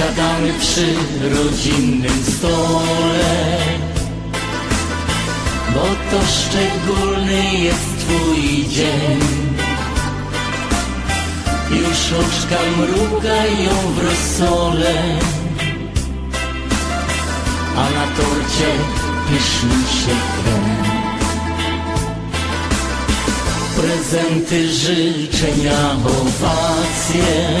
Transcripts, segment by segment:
Siadamy przy rodzinnym stole. Bo to szczególny jest twój dzień. Już oczka mrugają w rozsole A na torcie pyszny się krem. Prezenty, życzenia, owacje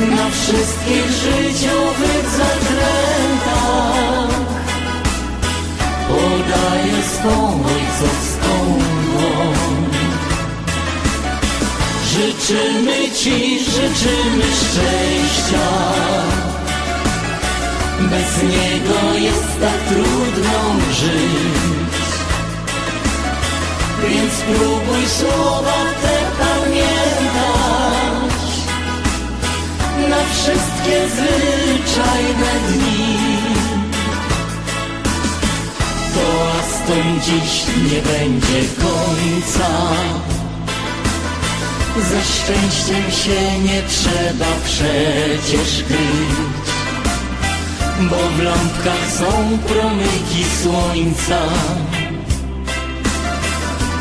Na wszystkich życiowych zakrętach. Podaje swą ojcowską dłoń. Życzymy Ci, życzymy szczęścia. Bez niego jest tak trudno żyć. Więc spróbuj słowa te wszystkie zwyczajne dni. Toastom dziś nie będzie końca. Ze szczęściem się nie trzeba przecież kryć, bo w lampkach są promyki słońca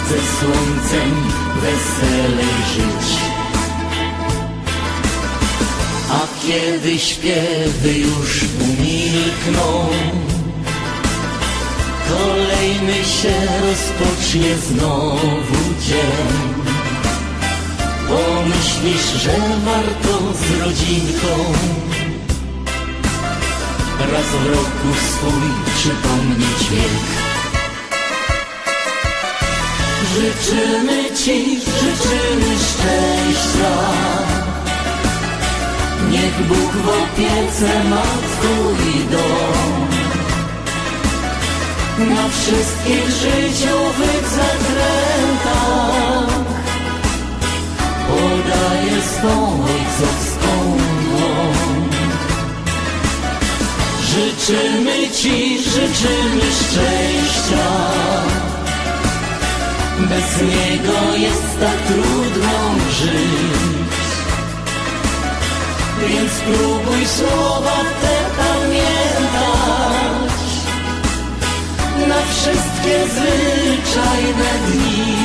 ze słońcem weselej żyć. Kiedy śpiewy już umilkną, kolejny się rozpocznie znowu dzień. Pomyślisz, że warto z rodzinką raz w roku swój przypomnieć wiek. Życzymy Ci, życzymy szczęścia. Niech Bóg w opiece ma Twój dom. Na wszystkich życiowych zakrętach podaje swą ojcowską dłoń. Życzymy Ci, życzymy szczęścia. Bez niego jest tak trudno żyć Więc spróbuj słowa te pamiętać. Na wszystkie zwyczajne dni